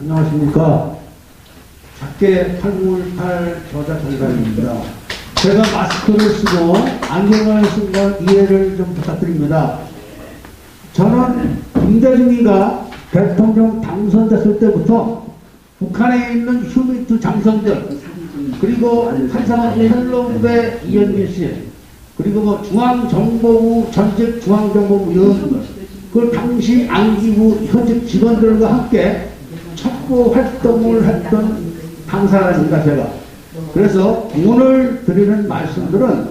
안녕하십니까. 작게 808 저자 정관입니다. 제가 마스크를 쓰고 안경을 쓴건 이해를 좀 부탁드립니다. 저는 김대중이가 대통령 당선됐을 때부터 북한에 있는 휴미트 장성들 그리고 한상원 헬로우대 이현민 씨 그리고 뭐 중앙정보부 전직 중앙정보부 요원들 그 당시 안기부 현직 직원들과 함께 첩보 활동을 했던 당사자입니다 제가. 그래서 오늘 드리는 말씀들은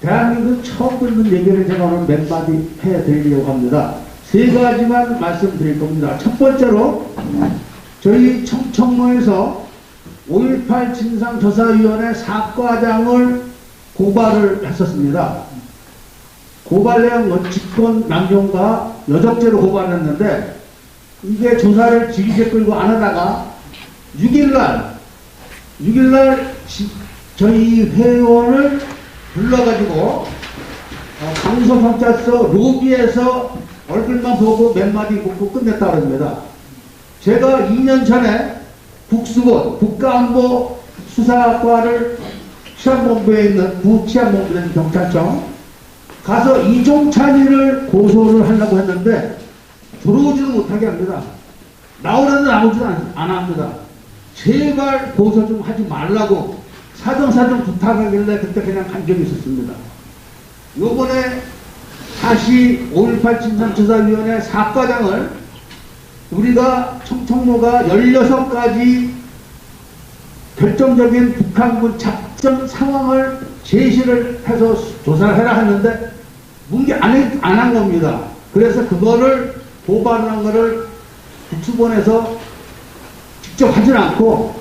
대한민국 처음 듣는 얘기를 제가 오늘 몇 마디 해드리려고 합니다. 세 가지만 말씀드릴 겁니다. 첫 번째로 저희 청청로에서 5.18 진상조사위원회 사과장을 고발을 했었습니다. 고발 내용은 직권 남용과 여적죄로 고발했는데 이게 조사를 지기게 끌고 안 하다가 6일날 6일날 저희 회원을 불러가지고 어, 강서경찰서 로비에서 얼굴만 보고 몇 마디 묻고 끝냈다 그럽니다. 제가 2년 전에 국수본 국가안보 수사과를 치안본부에 있는 부치안본부에 있는 경찰청 가서 이종찬이를 고소를 하려고 했는데 들어오지도 못하게 합니다. 나오라도 나오지도 않, 안 합니다. 제발 고소 좀 하지 말라고 사정사정 부탁하길래 그때 그냥 간 적이 있었습니다. 요번에 다시 5.18 진상조사위원회 사과장을 우리가 청청로가 16가지 결정적인 북한군 작전 상황을 제시를 해서 조사를 해라 했는데 문게 안한 겁니다. 그래서 그거를 고발한 거를 국수본에서 직접 하진 않고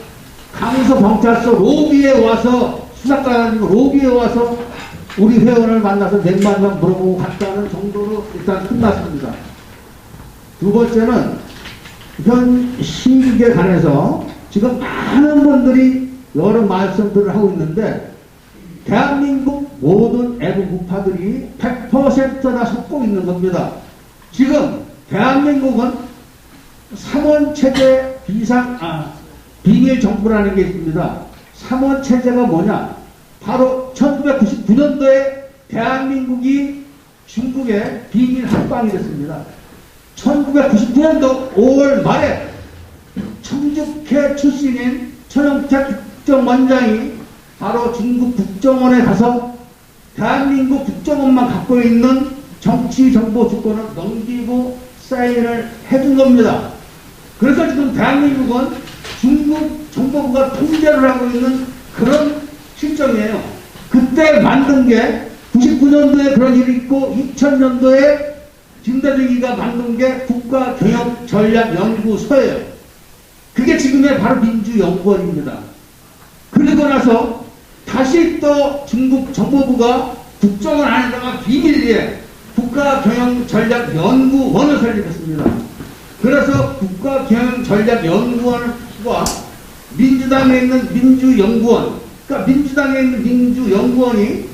강서 경찰서 로비에 와서 수사과장 로비에 와서 우리 회원을 만나서 명 물어보고 갔다는 정도로 일단 끝났습니다. 두 번째는 현 시국에 관해서 지금 많은 분들이 여러 말씀들을 하고 있는데 대한민국 모든 애국우파들이 100%다 속고 있는 겁니다. 지금 대한민국은 삼원체제 비상, 아, 비밀 정부라는 게 있습니다. 삼원체제가 뭐냐? 바로 1999년도에 대한민국이 중국의 비밀 합방이 됐습니다. 1999년도 5월 말에 청주회 출신인 천영택 국정원장이 바로 중국 국정원에 가서 대한민국 국정원만 갖고 있는 정치 정보 주권을 넘기고 사인을 해준 겁니다. 그래서 지금 대한민국은 중국 정보부가 통제를 하고 있는 그런 실정이에요. 그때 만든 게 99년도에 그런 일이 있고 2000년도에 김대중이가 만든 게 국가경영전략연구소예요. 그게 지금의 바로 민주연구원입니다. 그리고 나서 다시 또 중국 정보부가 국정원 안에다가 비밀리에 국가경영전략연구원을 설립했습니다. 그래서 국가경영전략연구원과 민주당에 있는 민주연구원, 그러니까 민주당에 있는 민주연구원이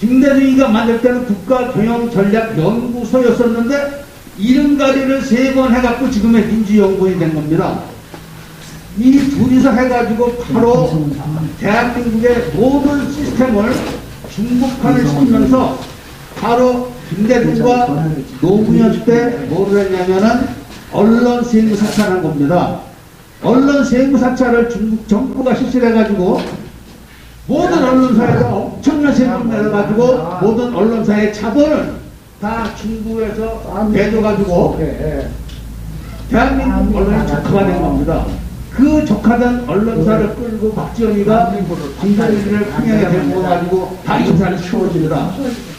김대중이가 만들 때는 국가경영전략연구소였었는데 이름가리를 세 번 해갖고 지금의 민주연구원이 된 겁니다. 이 둘이서 해가지고 바로 대한민국의 모든 시스템을 중국화를 시키면서 바로 김대중과 노무현 때 뭐를 했냐면은 언론 세무 사찰한 겁니다. 언론 세무 사찰을 중국 정부가 실시를 해가지고 모든 언론사에서 엄청난 세금을 내려가지고 모든 언론사의 자본을 다 중국에서 내줘가지고 대한민국 언론이 적화가 된 겁니다. 그 적화된 언론사를 끌고 박지원이가 김대중을 평양에 데리고 가지고 다 인사를 치워줍니다.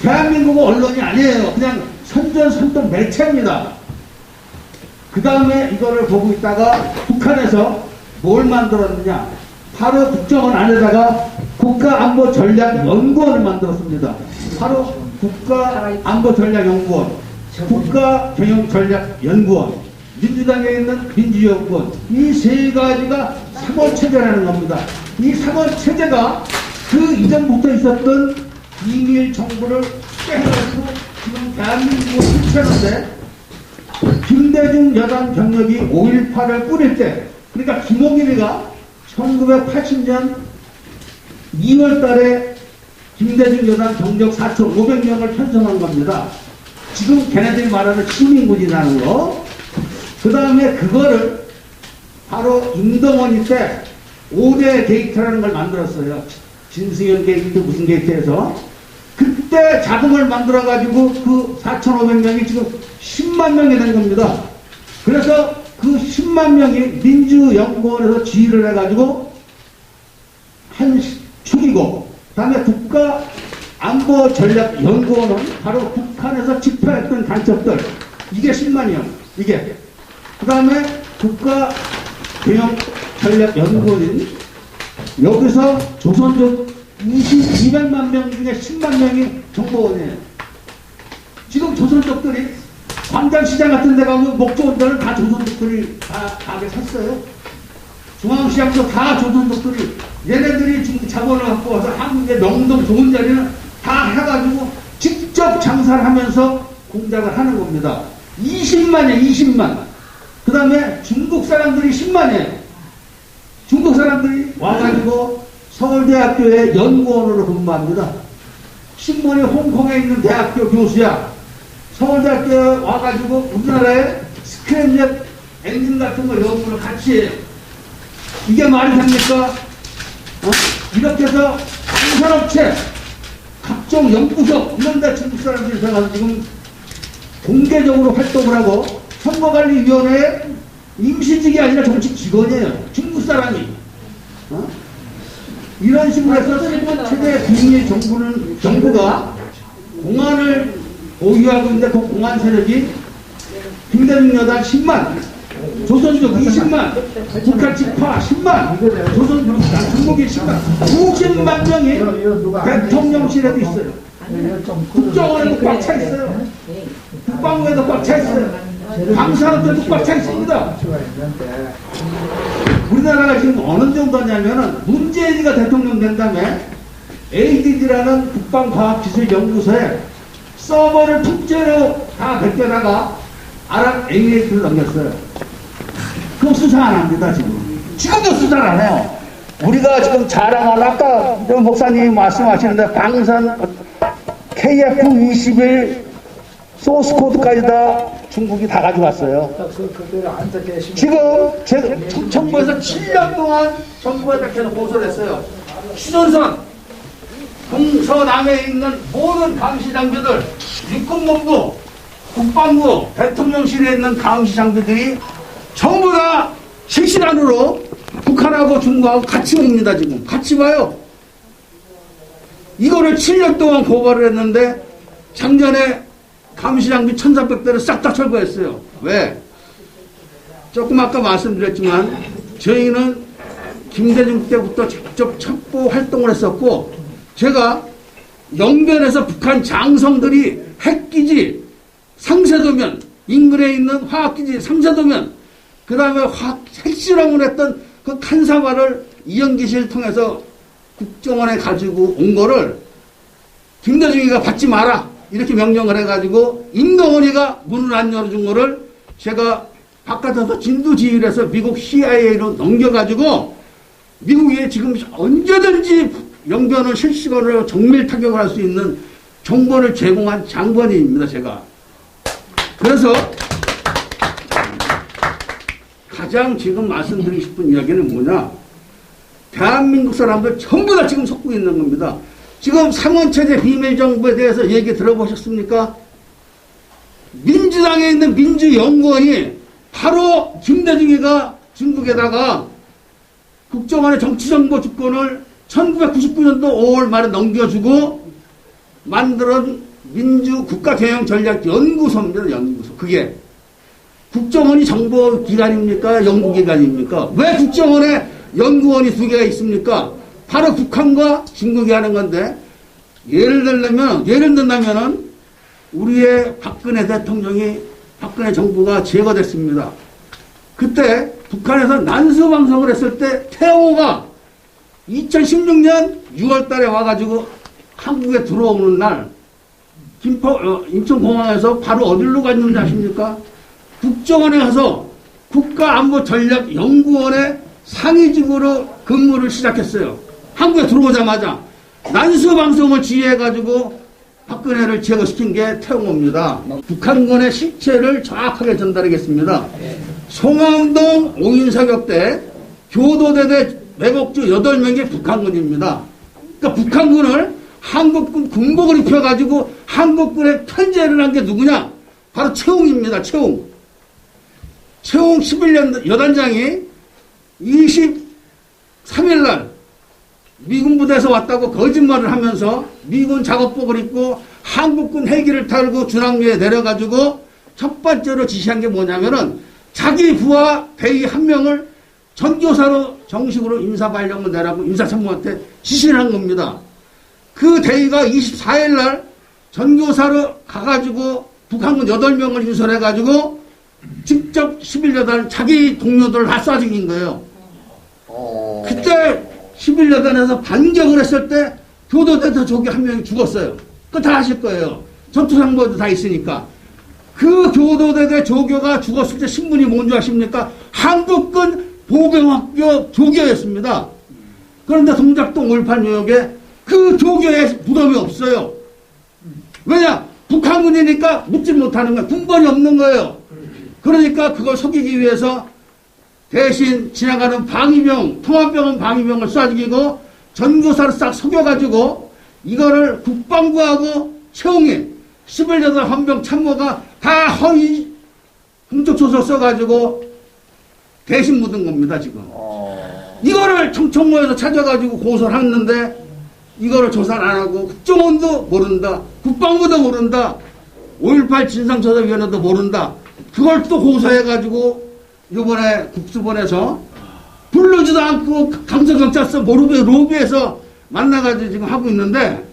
대한민국은 언론이 아니에요. 그냥 선전선동 매체입니다. 그 다음에 이거를 보고 있다가 북한에서 뭘 만들었느냐. 바로 국정원 안에다가 국가안보전략연구원을 만들었습니다. 바로 국가안보전략연구원, 국가경영전략연구원, 민주당에 있는 민주연구원 이세 가지가 3원 체제라는 겁니다. 이 3원 체제가 그 이전부터 있었던 비밀 정보를 깨해가지고 지금 대한민국을 훔쳤는데 김대중 여당 경력이 5.18을 꾸릴 때 그러니까 김홍일이가 1980년 2월 달에 김대중 여단 병력 4,500명을 편성한 겁니다. 지금 걔네들이 말하는 시민군이라는 거. 그 다음에 그거를 바로 임동원이 때 5대 게이트라는 걸 만들었어요. 진승현 게이트 무슨 게이트에서. 그때 자금을 만들어 가지고 그 4,500명이 지금 10만 명이 된 겁니다. 그래서 그 10만 명이 민주연구원에서 지휘를 해가지고 한 시- 축이고, 그 다음에 국가 안보 전략 연구원은 바로 북한에서 집회했던 간첩들, 이게 10만이요. 이게. 그 다음에 국가대형전략 연구원인 여기서 조선족 20, 200만 명 중에 10만 명이 정보원이에요. 지금 조선족들이 광장시장 같은 데 가면 목 좋은 데는 다 조선족들이 다 가게 샀어요. 중앙시장도 다 조선족들이 얘네들이 지금 자본을 갖고 와서 한국의 명동 좋은 자리는 다 해가지고 직접 장사를 하면서 공작을 하는 겁니다. 20만이에요, 20만. 그 다음에 중국 사람들이 10만이에요. 중국 사람들이 와가지고 서울대학교의 연구원으로 근무합니다. 신문이 홍콩에 있는 대학교 교수야. 서울대학교에 와가지고 우리나라의 스크랩넷 엔진 같은 거 연구를 같이 해요. 이게 말이 됩니까? 어? 이렇게 해서 공산업체, 각종 연구소, 이런 데 중국 사람들이 들어가서 지금 공개적으로 활동을 하고 선거관리위원회에 임시직이 아니라 정식 직원이에요. 중국 사람이. 어? 이런 식으로 해서 최대 비밀 정부는, 정부가 공안을 보유하고 있는데 그 공안 세력이 김대중 여단 10만, 조선족 20만, 북한 직파 10만, 조선족 중국이 10만, 90만 명이 대통령실에도 있어요. 국정원에도 꽉 차 있어요. 국방부에도 꽉 차 있어요. 방사업체도 꽉차 있습니다. 우리나라가 지금 어느 정도냐면은 문재인이가 대통령 된 다음에 ADD라는 국방과학기술연구소에 서버를 통째로 다 벗겨다가 아랍에미레이트를 넘겼어요. 그럼 수사 안 합니다, 지금. 지금도 수사를 안 해요. 우리가 지금 자랑할, 아까 저 목사님이 말씀하시는데, 방산 KF21 소스 코드까지 다 중국이 다 가져갔어요. 지금 제 정부에서 7년 동안 정부에다 계속 고소를 했어요. 휴전선, 동서남에 있는 모든 감시 장비들, 육군본부, 국방부, 대통령실에 있는 감시 장비들이 전부 다 실시간으로 북한하고 중국하고 같이 옵니다, 지금. 같이 와요. 이거를 7년 동안 고발을 했는데 작년에 감시장비 1,300대를 싹 다 철거했어요. 왜? 조금 아까 말씀드렸지만 저희는 김대중 때부터 직접 첩보 활동을 했었고 제가 영변에서 북한 장성들이 핵기지 상세도면 인근에 있는 화학기지 상세도면 그 다음에 핵실험을 했던 그 칸사바를 이연기실 통해서 국정원에 가지고 온 거를 김대중이가 받지 마라 이렇게 명령을 해가지고 임동원이가 문을 안 열어준 거를 제가 바깥에서 진두지휘를 해서 미국 CIA로 넘겨가지고 미국에 지금 언제든지 영변을 실시간으로 정밀 타격을 할 수 있는 정보를 제공한 장관입니다 제가 그래서 가장 지금 말씀드리고 싶은 이야기는 뭐냐 대한민국 사람들 전부 다 지금 속고 있는 겁니다. 지금 상원체제 비밀정부에 대해서 얘기 들어보셨습니까? 민주당에 있는 민주연구원이 바로 김대중이가 중국에다가 국정원의 정치정보 주권을 1999년도 5월 말에 넘겨주고 만들은 민주국가대응전략연구소입니다. 연구소. 그게 국정원이 정보기관입니까? 연구기관입니까? 왜 국정원에 연구원이 두 개가 있습니까? 바로 북한과 중국이 하는 건데, 예를 들면, 예를 든다면은, 우리의 박근혜 대통령이, 박근혜 정부가 제거됐습니다. 그때 북한에서 난수 방송을 했을 때, 태호가 2016년 6월 달에 와가지고 한국에 들어오는 날, 김포, 어, 인천공항에서 바로 어디로 갔는지 아십니까? 국정원에 가서 국가안보전략연구원의 상위직으로 근무를 시작했어요. 한국에 들어오자마자 난수 방송을 지휘해가지고 박근혜를 제거시킨 게 태용호입니다. 북한군의 실체를 정확하게 전달하겠습니다. 송암동 오인사격 때 교도대대 매복주 8명이 북한군입니다. 그러니까 북한군을 한국군 군복을 입혀가지고 한국군에 편제를 한 게 누구냐? 바로 최웅입니다. 최웅. 최웅 11년 여단장이 23일날 미군 부대에서 왔다고 거짓말을 하면서 미군 작업복을 입고 한국군 헬기를 타고 준항로에 내려가지고 첫 번째로 지시한 게 뭐냐면은 자기 부하 대위 한 명을 전교사로 정식으로 인사 발령을 내라고 인사참모한테 지시를 한 겁니다. 그 대위가 24일 날 전교사로 가가지고 북한군 8명을 인솔해가지고 직접 11여단 자기 동료들을 다쏴 죽인 거예요. 그때 11여단에서 반격을 했을 때 교도대대 조교 한 명이 죽었어요. 그거 다 아실 거예요. 전투상보도 다 있으니까. 그 교도대대 조교가 죽었을 때 신분이 뭔지 아십니까? 한국군 보병학교 조교였습니다. 그런데 동작동 5.18요역에 그 조교의 무덤이 없어요. 왜냐? 북한군이니까 묻지 못하는 거야. 군번이 없는 거예요. 그러니까 그걸 속이기 위해서 대신 지나가는 방위병, 통합병은 방위병을 쏴 죽이고 전교사를 싹 속여가지고 이거를 국방부하고 채용이 11여덟 헌병 참모가 다 허위 공적조서 써가지고 대신 묻은 겁니다, 지금. 이거를 청천모에서 찾아가지고 고소를 했는데 이거를 조사를 안 하고 국정원도 모른다. 국방부도 모른다. 5.18 진상조사위원회도 모른다. 그걸 또 고소해가지고 이번에 국수본에서 부르지도 않고 강서경찰서 모르게 로비에서 만나가지고 지금 하고 있는데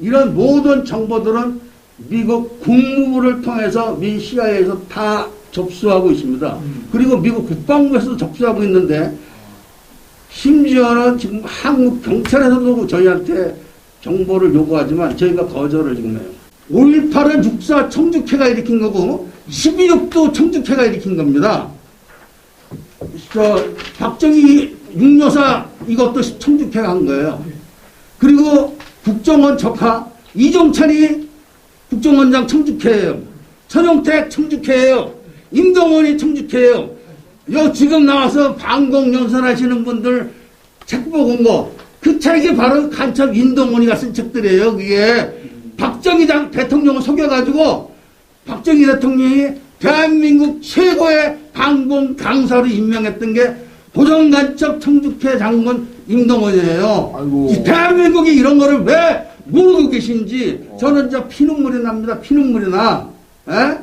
이런 모든 정보들은 미국 국무부를 통해서 미 CIA에서 다 접수하고 있습니다. 그리고 미국 국방부에서도 접수하고 있는데 심지어는 지금 한국 경찰에서도 저희한테 정보를 요구하지만 저희가 거절을 지금 해요. 5.18은 육사 청주회가 일으킨 거고 12.6도 청주회가 일으킨 겁니다. 저 박정희 육여사 이것도 청주회가 한 거예요. 그리고 국정원 적하 이종찬이 국정원장 청주회예요. 천용택 청주회예요. 임동원이 청주회예요. 요 지금 나와서 방공 연설하시는 분들 책 보은 거, 그 책이 바로 간첩 인동원이가 쓴 책들이에요. 그게 박정희 당 대통령을 속여가지고 박정희 대통령이 대한민국 최고의 방공 강사로 임명했던 게 고정간첩 청주회 장군 임동원이에요. 대한민국이 이런 거를 왜 모르고 계신지 저는 이제 피눈물이 납니다. 피눈물이 나. 에?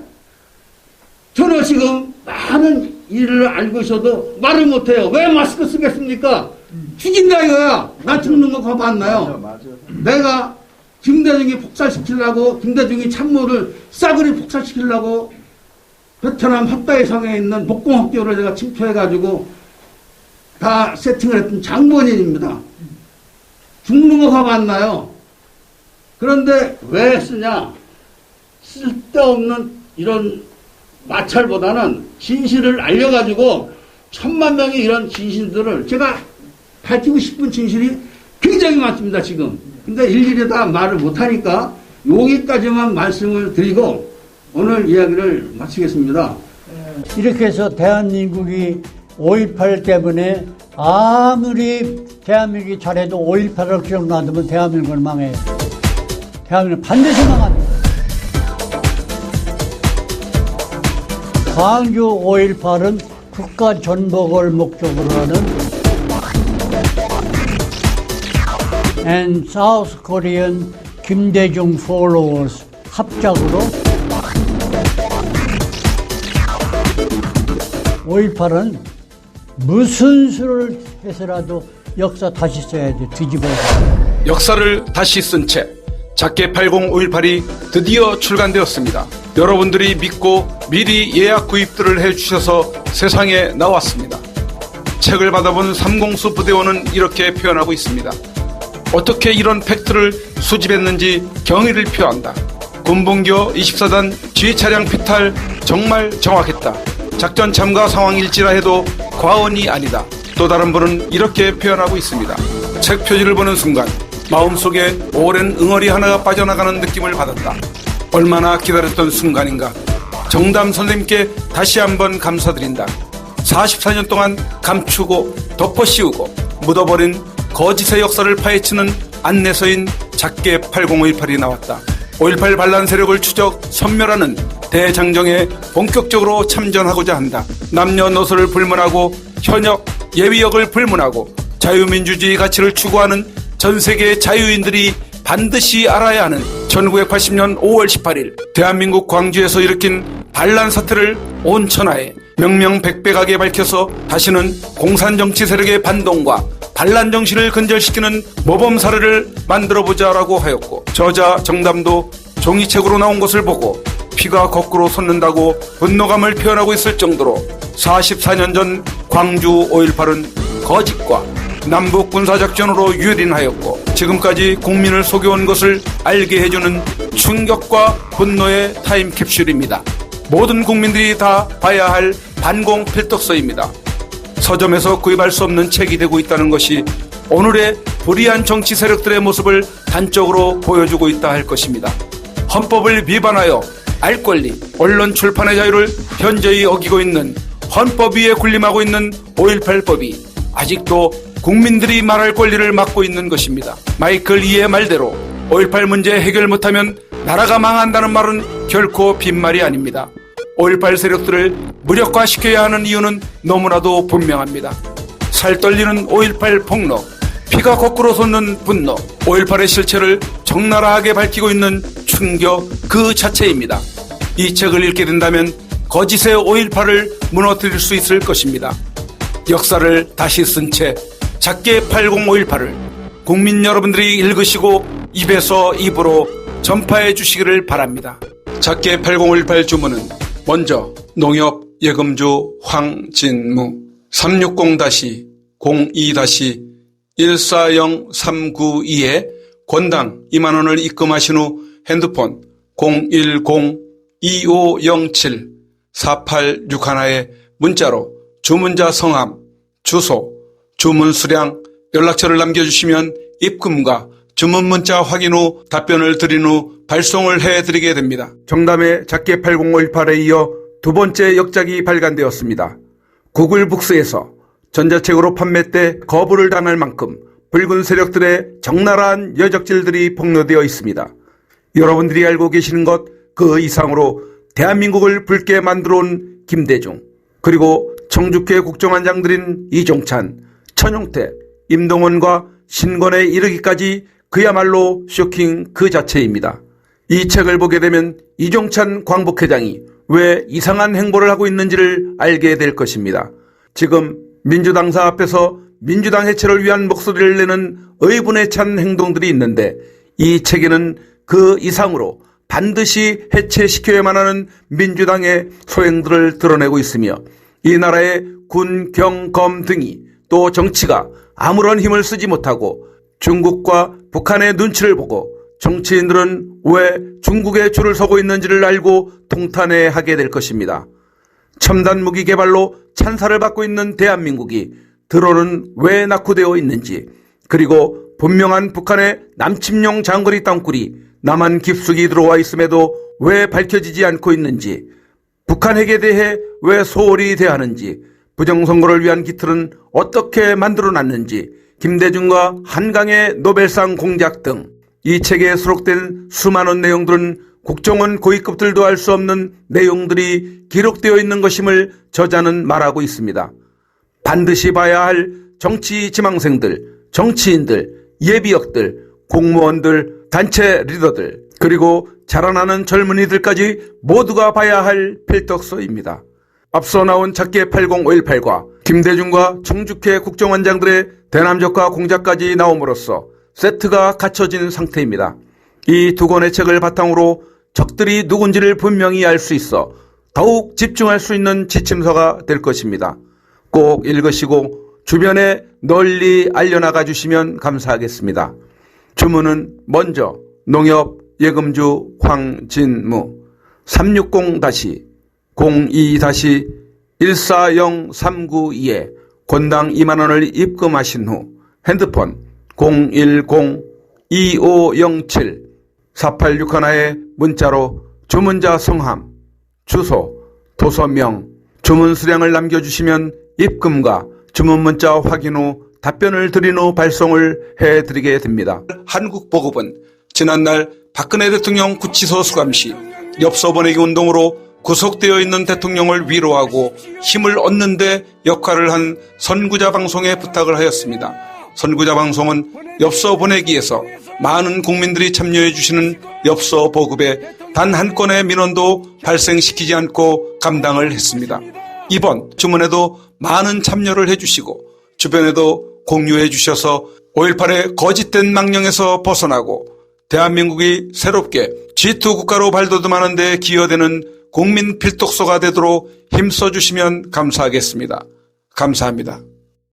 저는 지금 많은 일을 알고 있어도 말을 못해요. 왜 마스크 쓰겠습니까? 죽인다 이거야. 나 죽는 거 봐봤나요? 맞아. 내가 김대중이 폭살시키려고 김대중이 참모를 싸그리 폭살시키려고 베트남 헛다이 성에 있는 목공학교를 내가 침투해가지고 다 세팅을 했던 장본인입니다. 거 봐봤나요? 그런데 왜 쓰냐? 쓸데없는 이런 마찰보다는 진실을 알려가지고 천만 명의 이런 진실들을 제가 밝히고 싶은 진실이 굉장히 많습니다, 지금. 근데 일일이 다 말을 못하니까 여기까지만 말씀을 드리고 오늘 이야기를 마치겠습니다. 이렇게 해서 대한민국이 5.18 때문에 아무리 대한민국이 잘해도 5.18을 기억나두면 대한민국은 망해요. 대한민국은 반드시 망합니다. 광주 5.18은 국가 전복을 목적으로 하는 and South Korean 김대중 followers 합작으로 5.18은 무슨 수를 해서라도 역사 다시 써야 돼. 뒤집어서. 역사를 다시 쓴 책 작게 80518이 드디어 출간되었습니다. 여러분들이 믿고 미리 예약 구입들을 해주셔서 세상에 나왔습니다. 책을 받아본 삼공수 부대원은 이렇게 표현하고 있습니다. 어떻게 이런 팩트를 수집했는지 경의를 표한다. 군봉교 24단 G차량 피탈 정말 정확했다. 작전 참가 상황일지라 해도 과언이 아니다. 또 다른 분은 이렇게 표현하고 있습니다. 책 표지를 보는 순간 마음속에 오랜 응어리 하나가 빠져나가는 느낌을 받았다. 얼마나 기다렸던 순간인가. 정담 선생님께 다시 한번 감사드린다. 44년 동안 감추고 덮어씌우고 묻어버린 거짓의 역사를 파헤치는 안내서인 작게 8018이 나왔다. 5.18 반란 세력을 추적 선멸하는 대장정에 본격적으로 참전하고자 한다. 남녀노소를 불문하고 현역 예비역을 불문하고 자유민주주의 가치를 추구하는 전 세계 자유인들이 반드시 알아야 하는 1980년 5월 18일 대한민국 광주에서 일으킨 반란 사태를 온 천하에 명명백백하게 밝혀서 다시는 공산정치 세력의 반동과 반란 정신을 근절시키는 모범 사례를 만들어 보자라고 하였고 저자 정담도 종이책으로 나온 것을 보고 피가 거꾸로 솟는다고 분노감을 표현하고 있을 정도로 44년 전 광주 5.18은 거짓과 남북 군사작전으로 유린하였고 지금까지 국민을 속여온 것을 알게 해주는 충격과 분노의 타임캡슐입니다. 모든 국민들이 다 봐야 할 반공 필독서입니다. 서점에서 구입할 수 없는 책이 되고 있다는 것이 오늘의 불의한 정치 세력들의 모습을 단적으로 보여주고 있다 할 것입니다. 헌법을 위반하여 알 권리, 언론 출판의 자유를 현저히 어기고 있는 헌법 위에 군림하고 있는 5.18법이 아직도 국민들이 말할 권리를 막고 있는 것입니다. 마이클 이의 말대로 5.18 문제 해결 못하면 나라가 망한다는 말은 결코 빈말이 아닙니다. 5.18 세력들을 무력화시켜야 하는 이유는 너무나도 분명합니다. 살 떨리는 5.18 폭력, 피가 거꾸로 솟는 분노, 5.18의 실체를 적나라하게 밝히고 있는 충격 그 자체입니다. 이 책을 읽게 된다면 거짓의 5.18을 무너뜨릴 수 있을 것입니다. 역사를 다시 쓴 채 작게 80518을 국민 여러분들이 읽으시고 입에서 입으로 전파해 주시기를 바랍니다. 작게 8018 주문은 먼저 농협 예금주 황진무 360-02-02-140392에 권당 2만원을 입금하신 후 핸드폰 010-2507-4861에 문자로 주문자 성함, 주소, 주문 수량, 연락처를 남겨주시면 입금과 주문 문자 확인 후 답변을 드린 후 발송을 해드리게 됩니다. 정담의 작게 80518에 이어 두 번째 역작이 발간되었습니다. 구글 북스에서 전자책으로 판매 때 거부를 당할 만큼 붉은 세력들의 적나라한 여적질들이 폭로되어 있습니다. 여러분들이 알고 계시는 것 그 이상으로 대한민국을 붉게 만들어 온 김대중, 그리고 청주회 국정원장들인 이종찬, 천용태, 임동원과 신권에 이르기까지 그야말로 쇼킹 그 자체입니다. 이 책을 보게 되면 이종찬 광복회장이 왜 이상한 행보를 하고 있는지를 알게 될 것입니다. 지금 민주당사 앞에서 민주당 해체를 위한 목소리를 내는 의분에 찬 행동들이 있는데 이 책에는 그 이상으로 반드시 해체시켜야만 하는 민주당의 소행들을 드러내고 있으며 이 나라의 군, 경, 검 등이 또 정치가 아무런 힘을 쓰지 못하고 중국과 북한의 눈치를 보고 정치인들은 왜 중국의 줄을 서고 있는지를 알고 통탄해 하게 될 것입니다. 첨단 무기 개발로 찬사를 받고 있는 대한민국이 드론은 왜 낙후되어 있는지 그리고 분명한 북한의 남침용 장거리 땅굴이 남한 깊숙이 들어와 있음에도 왜 밝혀지지 않고 있는지 북한 핵에 대해 왜 소홀히 대하는지 부정선거를 위한 기틀은 어떻게 만들어놨는지 김대중과 한강의 노벨상 공작 등 이 책에 수록된 수많은 내용들은 국정원 고위급들도 알 수 없는 내용들이 기록되어 있는 것임을 저자는 말하고 있습니다. 반드시 봐야 할 정치 지망생들, 정치인들, 예비역들, 공무원들, 단체 리더들, 그리고 자라나는 젊은이들까지 모두가 봐야 할 필독서입니다. 앞서 나온 작게 80518과 김대중과 청주회 국정원장들의 대남적과 공작까지 나옴으로써 세트가 갖춰진 상태입니다. 이 두 권의 책을 바탕으로 적들이 누군지를 분명히 알 수 있어 더욱 집중할 수 있는 지침서가 될 것입니다. 꼭 읽으시고 주변에 널리 알려나가 주시면 감사하겠습니다. 주문은 먼저 농협 예금주 황진무 360-02 140392에 권당 2만원을 입금하신 후 핸드폰 010-2507-4861에 문자로 주문자 성함, 주소, 도서명, 주문 수량을 남겨주시면 입금과 주문 문자 확인 후 답변을 드린 후 발송을 해드리게 됩니다. 한국보급은 지난날 박근혜 대통령 구치소 수감 시 엽서 보내기 운동으로 구속되어 있는 대통령을 위로하고 힘을 얻는 데 역할을 한 선구자 방송에 부탁을 하였습니다. 선구자 방송은 엽서 보내기에서 많은 국민들이 참여해 주시는 엽서 보급에 단 한 건의 민원도 발생시키지 않고 감당을 했습니다. 이번 주문에도 많은 참여를 해주시고 주변에도 공유해 주셔서 5.18의 거짓된 망령에서 벗어나고 대한민국이 새롭게 G2 국가로 발돋움하는 데 기여되는 국민 필독서가 되도록 힘써 주시면 감사하겠습니다. 감사합니다.